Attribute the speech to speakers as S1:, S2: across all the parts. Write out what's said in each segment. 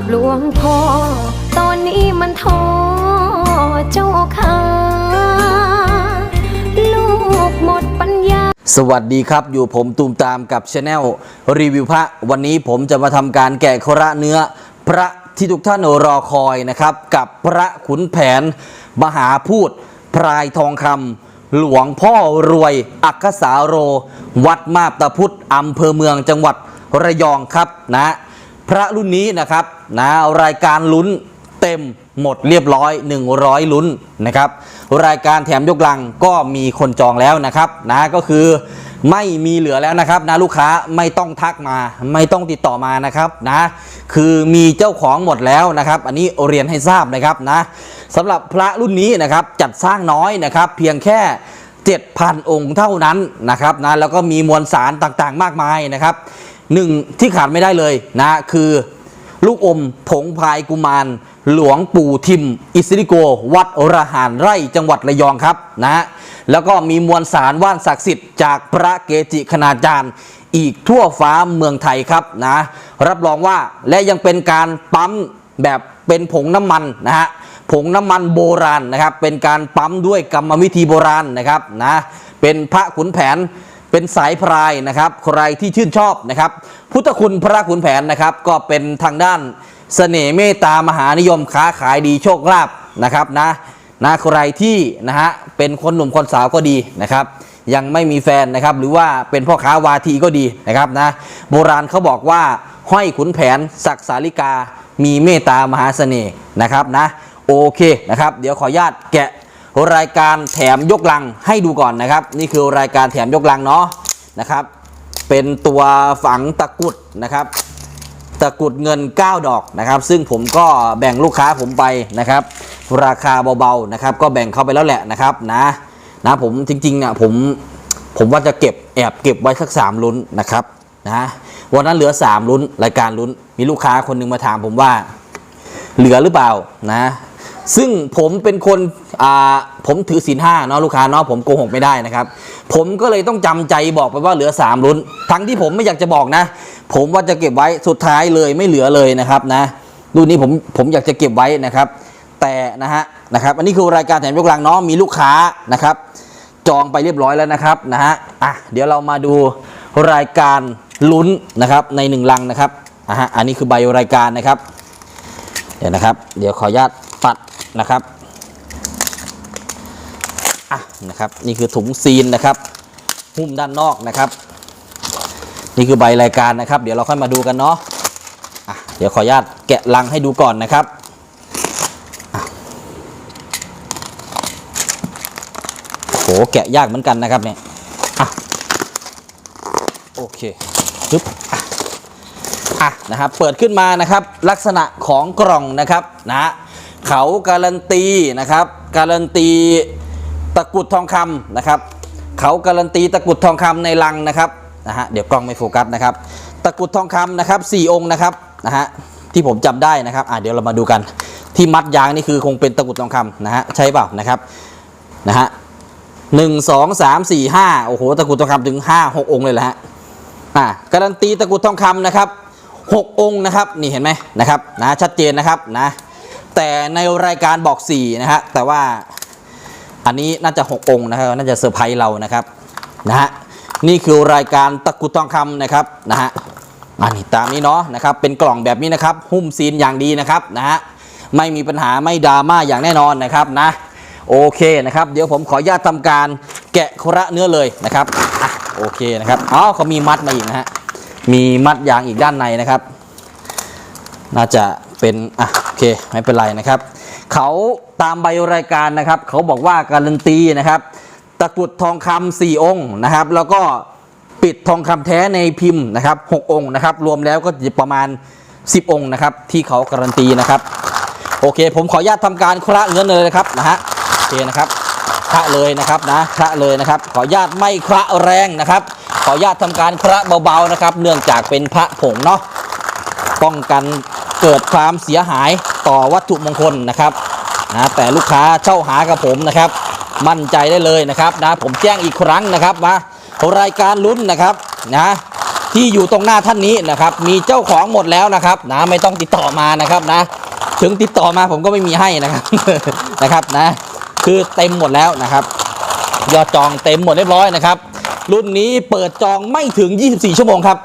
S1: บหลวงพ่อ ตอนนี้มันท้อเจ้าค่ะลูกหมดปัญญา
S2: สวัสดีครับอยู่ผมตูมตามกับช anel รีวิวพระ วันนี้ผมจะมาทำการแกะคระเนื้อ พระที่ทุกท่านรอคอยนะครับ กับพระขุนแผน มหาพูดพรายทองคำหลวงพ่อรวย อักษสาโร วัดมาบตาพุธอำเภอเมืองจังหวัดระยองครับนะ พระรุ่นนี้นะครับนะรายการลุ้นเต็มหมดเรียบร้อย 100 ลุ้นนะครับรายการแถมยกลังก็มีคนจองแล้วนะครับนะก็คือไม่มีเหลือแล้วนะครับนะลูกค้าไม่ต้องทักมา ไม่ต้องติดต่อมานะครับนะคือมีเจ้าของหมดแล้วนะครับ อันนี้เรียนให้ทราบนะครับนะสำหรับพระรุ่นนี้นะครับจัดสร้างน้อยนะครับ เพียงแค่ 7,000 องค์เท่านั้นนะครับนะแล้วก็มีมวลสารต่างๆ มากมายนะครับ หนึ่งที่ขาดไม่ได้เลยนะคือลูกอมผงพายกุมาร หลวงปู่ทิม อิสริโก วัดระหารไร่จังหวัดระยองครับนะฮะแล้วก็มีมวลสารว่านศักดิ์สิทธิ์จากพระเกจิคณาจารย์อีกทั่วฟ้าเมืองไทยครับนะรับรองว่าและยังเป็นการปั๊มแบบเป็นผงน้ำมันนะฮะผงน้ำมันโบราณนะครับ เป็นการปั๊มด้วยกรรมวิธีโบราณนะครับนะเป็นพระขุนแผน เป็นสายพรายนะครับใครที่ชื่นชอบนะครับ พุทธคุณพระขุนแผนนะครับ ก็เป็นทางด้านเสน่ห์เมตตามหานิยมค้าขายดีโชคลาภนะครับนะนะใครที่นะฮะเป็นคนหนุ่มคนสาวก็ดีนะครับ ยังไม่มีแฟนนะครับ หรือว่าเป็นพ่อค้าวาทีก็ดีนะครับนะโบราณเขาบอกว่าห้อยขุนแผนศักสาลิกา มีเมตตามหาเสน่ห์นะครับนะโอเคนะครับ เดี๋ยวขออนุญาตแกะ รายการแถมยกลังให้ดูก่อนนะครับ นี่คือรายการแถมยกลังเนาะนะครับ เป็นตัวฝังตะกุดนะครับ ตะกุดเงิน 9 ดอกนะครับ ซึ่งผมก็แบ่งลูกค้าผมไปนะครับ ราคาเบาๆนะครับ ก็แบ่งเข้าไปแล้วแหละนะครับนะนะผมจริงๆอะผมผมว่าจะเก็บแอบเก็บไว้สักสามลุ้นนะครับนะวันนั้นเหลือ 3 ลุ้นรายการลุ้นมีลูกค้าคนหนึงมาถามผมว่าเหลือหรือเปล่านะ ซึ่งผมเป็นคนอ่าผมถือศีลห้าเนาะลูกค้าเนาะผมโกหกไม่ได้นะครับ ผมก็เลยต้องจำใจบอกไปว่าเหลือ3ลุ้น ทั้งที่ผมไม่อยากจะบอกนะ ผมว่าจะเก็บไว้สุดท้ายเลยไม่เหลือเลยนะครับนะรุ่นนี้ผมผมอยากจะเก็บไว้นะครับ แต่นะฮะนะครับ อันนี้คือรายการแถมยกลังเนาะมีลูกค้านะครับ จองไปเรียบร้อยแล้วนะครับนะฮะอะเดี๋ยวเรามาดูรายการลุ้นนะครับในหนึ่งลังนะครับอะฮะอันนี้คือใบรายการนะครับ เดี๋ยวนะครับ เดี๋ยวขออนุญาต นะครับอะนะครับนี่คือถุงซีนนะครับ หุ้มด้านนอกนะครับ นี่คือใบรายการนะครับ เดี๋ยวเราค่อยมาดูกันเนาะะเดี๋ยวขออนุญาตแกะลังให้ดูก่อนนะครับโหแกะยากเหมือนกันนะครับเนี่ยอโอเคปึ๊บอะนะครับ เปิดขึ้นมานะครับ ลักษณะของกล่องนะครับนะ เขาการันตีนะครับ การันตีตะกุดทองคำนะครับ เขาการันตีตะกุดทองคำในลังนะครับนะฮะเดี๋ยวกล้องไม่โฟกัสนะครับ ตะกุดทองคำนะครับสี่องค์นะครับนะฮะที่ผมจำได้นะครับอะเดี๋ยวเรามาดูกัน ที่มัดยางนี่คือคงเป็นตะกุดทองคำนะฮะใช่เปล่านะครับนะฮะหนึ่งสองสามสี่ห้าโอ้โหตะกุดทองคำถึงห้าหกองค์เลยแหละฮะอ่าการันตีตะกุดทองคำนะครับหกองค์นะครับนี่เห็นไหมนะครับนะชัดเจนนะครับนะ แต่ในรายการบอก4นะฮะแต่ว่าอันนี้น่าจะ 6 องค์นะครับน่าจะเซอร์ไพรส์เรานะครับนะฮะนี่คือรายการตะกุดทองคำนะครับนะฮะอันนี้ตามนี้เนาะนะครับเป็นกล่องแบบนี้นะครับหุ้มซีนอย่างดีนะครับนะฮะไม่มีปัญหาไม่ดราม่าอย่างแน่นอนนะครับนะโอเคนะครับ เดี๋ยวผมขออนุญาตทำการแกะโคระเนื้อเลยนะครับอะโอเคนะครับอ๋อเขามีมัดมาอีกนะฮะมีมัดยางอีกด้านในนะครับ น่าจะเป็นอะ เคไม่เป็นไรนะครับเขาตามใบรายการนะครับเขาบอกว่าการันตีนะครับตะกรุดทองคำสี่องค์นะครับ แล้วก็ปิดทองคำแท้ในพิมพ์นะครับหกองค์นะครับ รวมแล้วก็จะประมาณ 10 องค์นะครับ ที่เขาการันตีนะครับ โอเค ผมขออนุญาตทำการคระเงินเลยนะครับนะฮะโอเคนะครับคระเลยนะครับนะคระเลยนะครับ ขออนุญาตไม่คระแรงนะครับ ขออนุญาตทำการคระเบาๆนะครับ เนื่องจากเป็นพระผงเนาะป้องกัน เกิดความเสียหายต่อวัตถุมงคลนะครับนะแต่ลูกค้าเช่าหากับผมนะครับ มั่นใจได้เลยนะครับนะผมแจ้งอีกครั้งนะครับว่ารายการลุ้นนะครับนะที่อยู่ตรงหน้าท่านนี้นะครับ มีเจ้าของหมดแล้วนะครับนะไม่ต้องติดต่อมานะครับนะ ถึงติดต่อมาผมก็ไม่มีให้นะครับนะครับนะคือเต็มหมดแล้วนะครับ ยอดจองเต็มหมดเรียบร้อยนะครับ รุ่นนี้เปิดจองไม่ถึง 24 ชั่วโมงครับ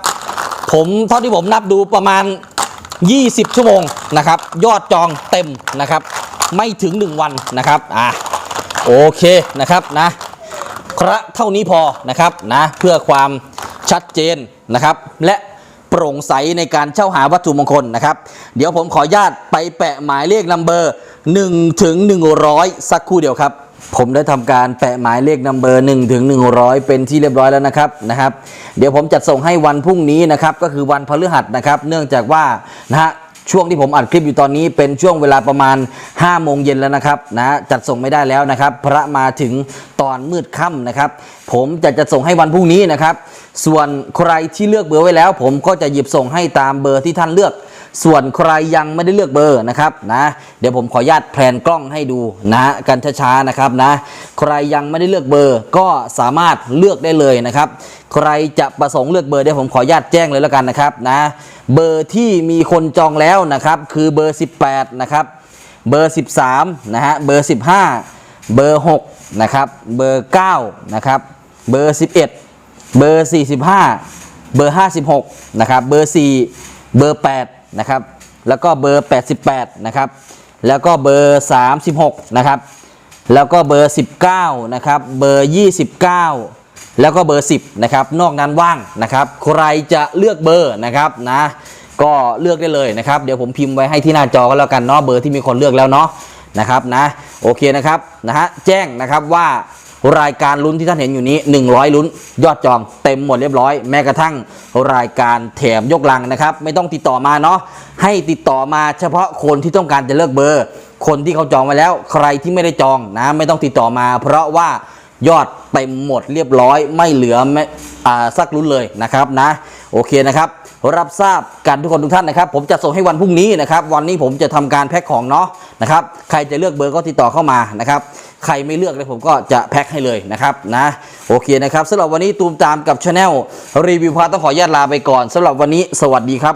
S2: ผมเท่าที่ผมนับดูประมาณ 20 ชั่วโมงนะครับ ยอดจองเต็มนะครับ ไม่ถึง 1 วันนะครับ อะ โอเคนะครับนะคระเท่านี้พอนะครับนะ เพื่อความชัดเจนนะครับ และโปร่งใสในการเช่าหาวัตถุมงคลนะครับ เดี๋ยวผมขออนุญาตไปแปะหมายเลขนัมเบอร์1ถึง100 สักครู่เดียวครับ ผมได้ทำการแปะหมายเลขนัมเบอร์1ถึง100 เป็นที่เรียบร้อยแล้วนะครับนะครับ เดี๋ยวผมจัดส่งให้วันพรุ่งนี้นะครับก็คือวันพฤหัสนะครับ เนื่องจากว่านะฮะช่วงที่ผมอัดคลิปอยู่ตอนนี้เป็นช่วงเวลาประมาณ5โมงเย็นแล้วนะครับนะจัดส่งไม่ได้แล้วนะครับ พระมาถึงตอนมืดค่ำนะครับ ผมจะจัดส่งให้วันพรุ่งนี้นะครับ ส่วนใครที่เลือกเบอร์ไว้แล้ว ผมก็จะหยิบส่งให้ตามเบอร์ที่ท่านเลือก ส่วนใครยังไม่ได้เลือกเบอร์นะครับนะเดี๋ยวผมขออนุญาตแพลนกล้องให้ดูนะกันช้าๆนะครับนะใครยังไม่ได้เลือกเบอร์ก็สามารถเลือกได้เลยนะครับ ใครจะประสงค์เลือกเบอร์เดี๋ยวผมขออนุญาตแจ้งเลยแล้วกันนะครับนะเบอร์ที่มีคนจองแล้วนะครับคือเบอร์ 18นะครับเบอร์ 13นะฮะเบอร์ 15 เบอร์6นะครับเบอร์9นะครับเบอร์ 11 เบอร์ 45 เบอร์ 56นะครับเบอร์ 4 เบอร์ 8 นะครับ แล้วก็เบอร์ 88 นะครับ แล้วก็เบอร์ 36 นะครับ แล้วก็เบอร์ 19 นะครับ เบอร์ 29 แล้วก็เบอร์ 10 นะครับ นอกนั้นว่างนะครับ ใครจะเลือกเบอร์นะครับนะ ก็เลือกได้เลยนะครับ เดี๋ยวผมพิมพ์ไว้ให้ที่หน้าจอก็แล้วกันเนาะ เบอร์ที่มีคนเลือกแล้วเนาะนะครับนะ โอเคนะครับนะฮะ แจ้งนะครับว่า รายการลุ้นที่ท่านเห็นอยู่นี้ 100 ลุ้น ยอดจองเต็มหมดเรียบร้อย แม้กระทั่งรายการแถมยกลังนะครับ ไม่ต้องติดต่อมาเนาะให้ติดต่อมาเฉพาะคนที่ต้องการจะเลือกเบอร์ คนที่เขาจองไว้แล้ว ใครที่ไม่ได้จองนะไม่ต้องติดต่อมา เพราะว่ายอดเต็มหมดเรียบร้อย ไม่เหลือแม้อ่าสักลุ้นเลยนะครับนะโอเคนะครับ รับทราบกันทุกคนทุกท่านนะครับ ผมจะส่งให้วันพรุ่งนี้นะครับ วันนี้ผมจะทำการแพ็คของเนาะนะครับ ใครจะเลือกเบอร์ก็ติดต่อเข้ามานะครับ ใครไม่เลือกเลยผมก็จะแพ็คให้เลยนะครับนะโอเคนะครับสำหรับวันนี้ตูมตามกับชาแนลรีวิวพาต้องขออนุญาตลาไปก่อนสำหรับวันนี้สวัสดีครับ